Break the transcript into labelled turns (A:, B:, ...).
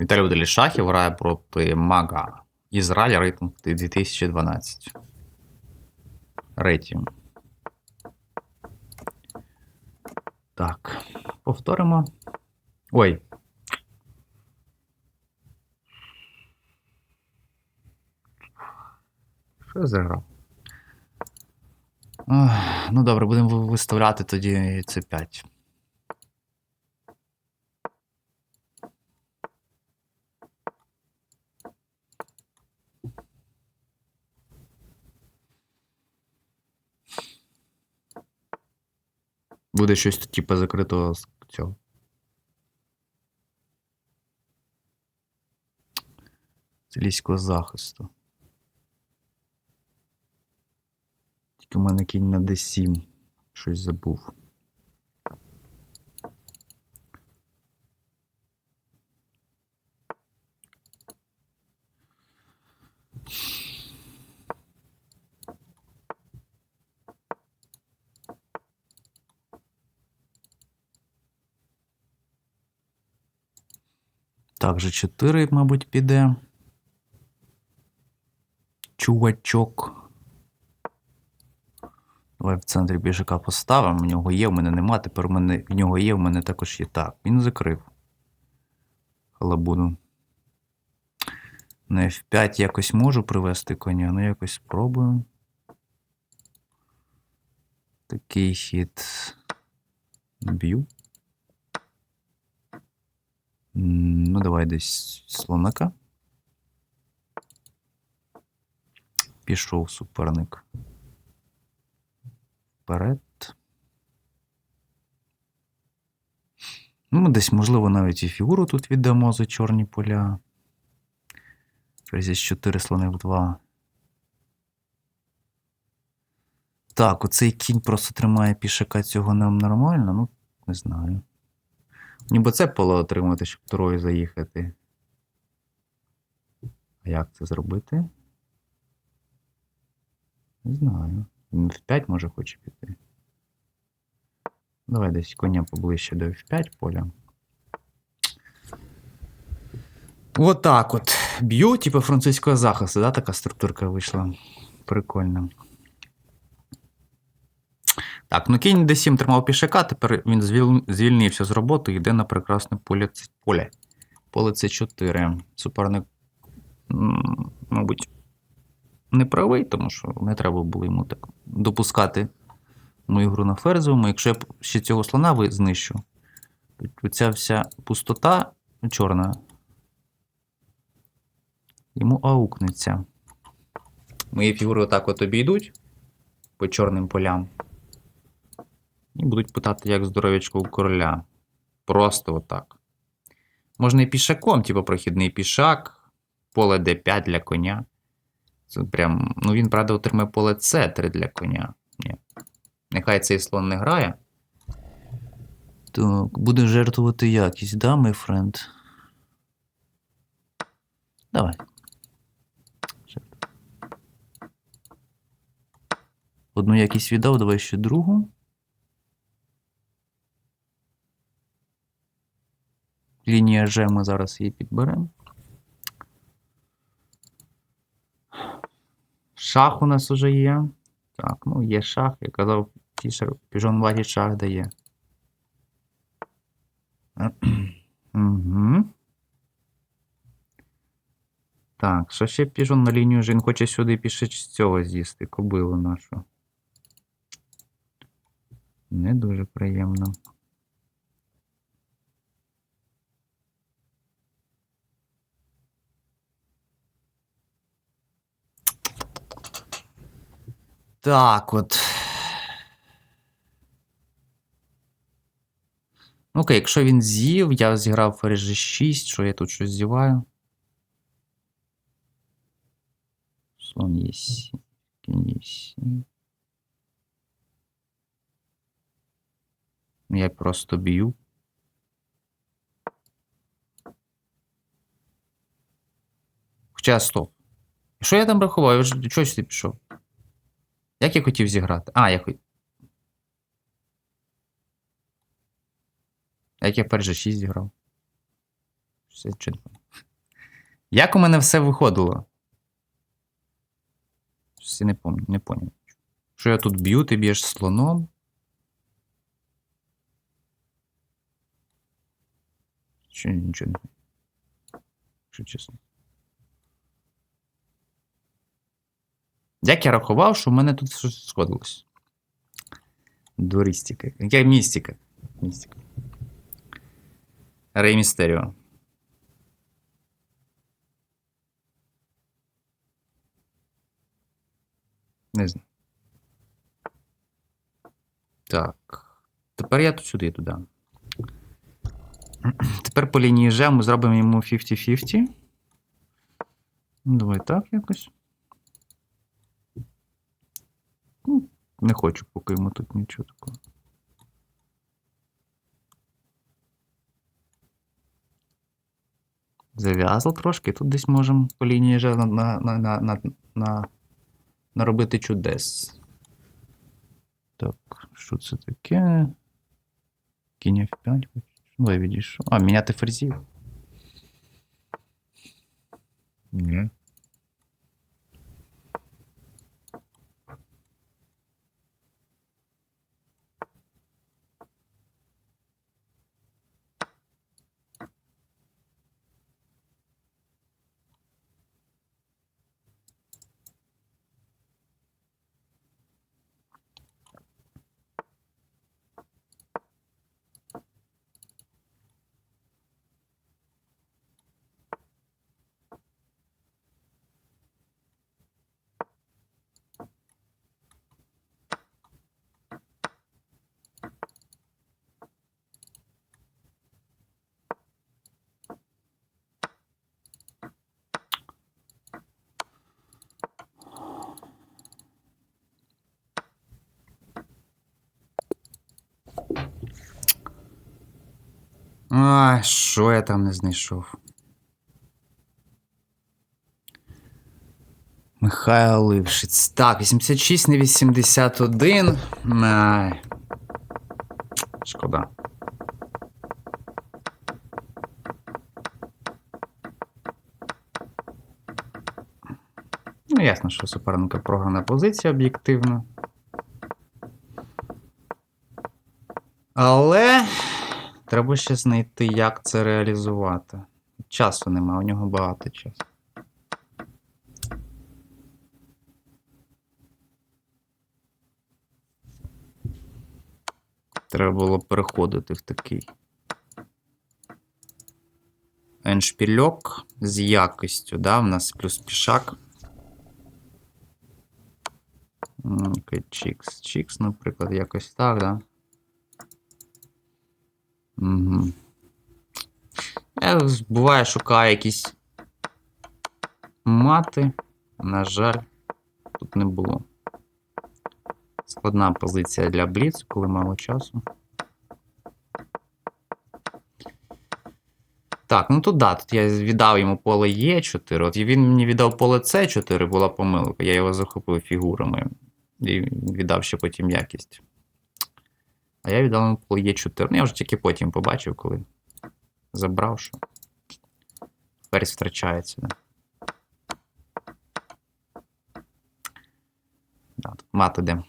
A: Віталій Вдалі Шахів грає проти Мага. Ізраїль рейтинг 2012. Рейтинг. Так. Повторимо. Ой. Що я заграв? Ну добре, будемо виставляти тоді це 5. Буде щось типу закритого з цього. Італійського захисту. Тільки в мене кінь на D7. Щось забув. Так, же 4, мабуть, піде. Чувачок. Давай в центрі біжака поставимо. В нього є, в мене нема. Тепер в мене в нього є, в мене також є. Так, він закрив. Халабуду. На F5 якось можу привести коня, ну якось спробую. Такий хід. Б'ю. Ну, давай десь слоника. Пішов суперник. Вперед. Ну, десь, можливо, навіть і фігуру тут віддамо за чорні поля. Ферзь 4 слони в 2. Так, оцей кінь просто тримає пішака цього нормально, ну, не знаю. Ніби це поле отримати, щоб второю заїхати. А як це зробити? Не знаю. Він в 5 може хоче піти. Давай десь коня поближче до F5 поля. Вот так от. Б'ю, типу французького захисту, да, така структурка вийшла. Прикольно. Так, ну кінь D7 тримав пішака, тепер він звільнився з роботи і йде на прекрасне поле. Поле. Поле С4. Суперник, мабуть, не правий, тому що не треба було йому так допускати мою гру на ферзовому. Якщо я ще цього слона знищу, то ця вся пустота чорна йому аукнеться. Мої фігури отак от обійдуть по чорним полям. І будуть питати, як здоров'ячко у короля. Просто отак. Можна і пішаком, типу прохідний пішак, поле D5 для коня. Це прям, ну він, правда, отримає поле С3 для коня. Ні. Нехай цей слон не грає. Так, буде жертвувати якість, да, мій френд? Давай. Одну якість віддав, давай ще другу. Лінія Ж ми зараз її підберемо. Шах у нас уже є. Так, ну є шах, я казав, піжон вагі шах дає. Угу. Так, що ще піжон на лінію? Він хоче сюди піше з цього з'їсти, кобилу нашу. Не дуже приємно. Так от. Окей, якщо він з'їв, я зіграв ферзь 6, що я тут щось зіваю. Слон є 7, кінь є 7. Я просто б'ю. Хоча стоп. Що я там рахував? Я ж чогось ти пішов? Як я хотів зіграти? А, я хотів. Як я перше 6 зіграв? Все чітко. Як у мене все виходило? Я не пам'ятаю, не поняв. Що я тут б'ю, ти б'єш слоном? Чи нічого не. Якщо чесно. Як я рахував, що в мене тут щось сходилось? Дворістика. Яка містика? Містика. Рей Містеріо. Не знаю. Так. Тепер я тут сюди туди. Тепер по лінії Ж ми зробимо йому 50-50. Ну, Давай так якось. Не хочу, поки йому тут нічого такого. Зав'язав трошки. Тут десь можемо по лінії Ж на, на, на, на, на, на, наробити чудес. Так, що це таке? Кінь F5. Давай відійшов. А, міняти ферзів. Ні. Ай, що я там не знайшов? Михайло Лившиць. Так, 86 не 81. Ай. Шкода. Ну, ясно, що суперника програна позиція об'єктивно. Але треба ще знайти, як це реалізувати. Часу нема, у нього багато часу. Треба було переходити в такий еншпільок з якістю, да? У нас плюс пішак. Чікс. Чікс, наприклад, якось так, да? Угу. Я буває шукаю якісь мати. На жаль, тут не було. Складна позиція для Бліцу, коли мало часу. Так, ну тут да, тут я віддав йому поле Е4. От він мені віддав поле С4, була помилка. Я його захопив фігурами і віддав ще потім якість. А я віддав йому поле Е4. Ну, я вже тільки потім побачив, коли забрав, що ферзь втрачається. Да. Да, Мат мати де.